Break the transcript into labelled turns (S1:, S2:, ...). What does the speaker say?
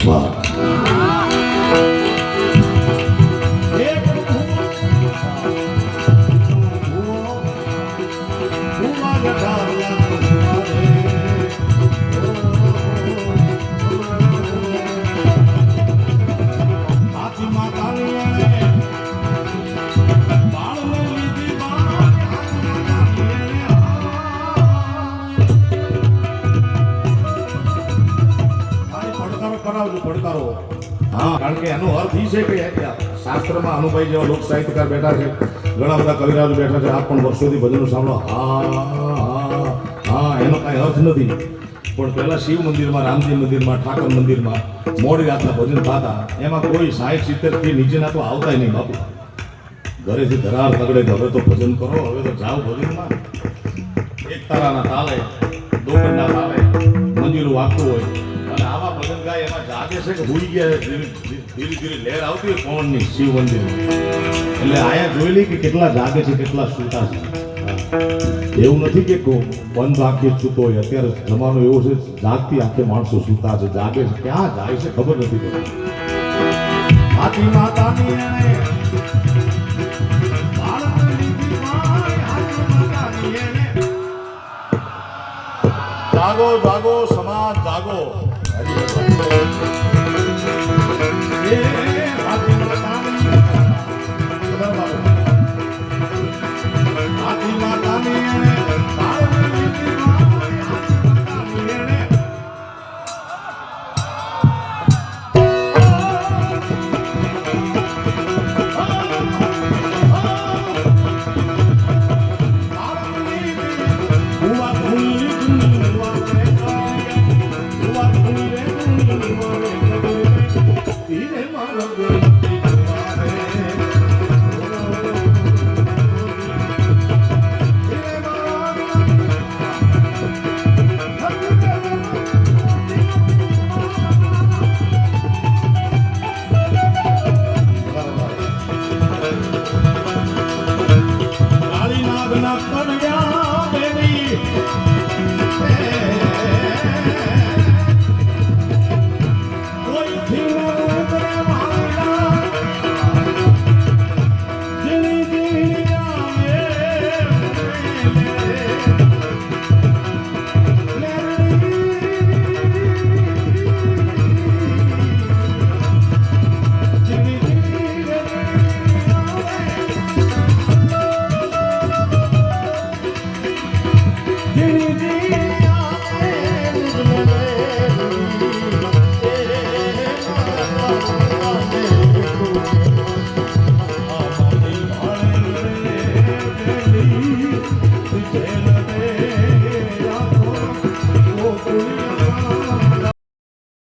S1: Fuck. ખાલી પડકારો. હા, કારણ કે એનો અર્થ એ છે કે શાસ્ત્રમાં અનુભાઈ જેવા લોક સાહિત્યકાર બેઠા છે, ઘણા બધા કવિરાજો બેઠા છે, આ પણ વર્ષોથી ભજનો સાંભળો. હા હા એનો કાંઈ અર્થ નથી. પણ પહેલા શિવ મંદિરમાં, રામજી મંદિરમાં, ઠાકર મંદિરમાં, મોડી રાતના ભજન થતા એમાં કોઈ સાઠ સિત્તેરથી નીચેના તો આવતા નહીં, બાપુ. ઘરેથી ધરાર તગડે હવે તો ભજન કરો, હવે તો જાઓ ભજનમાં. એક તારાના તાલે દોકરના તાલે, મંદિરો વાગતું હોય ગાય એમાં જાગે છે કે ભૂલી ગયા. ધીરે ધીરે લહેર આવતી હોય પવનની, શિવ મંદિર. એટલે આયા જોયેલી કે કેટલા જાગે છે, કેટલા સૂતા છે. એવું નથી કે બંધ આંખે સૂતો હોય. અત્યારે જમાનો એવો છે, જાગતી આંખે માણસો સૂતા છે, જાગે છે. ક્યાં જાય છે, ખબર નથી પડતી. માતી માતાની જાગો જાગો, સમાજ જાગો. Yeah. Come again.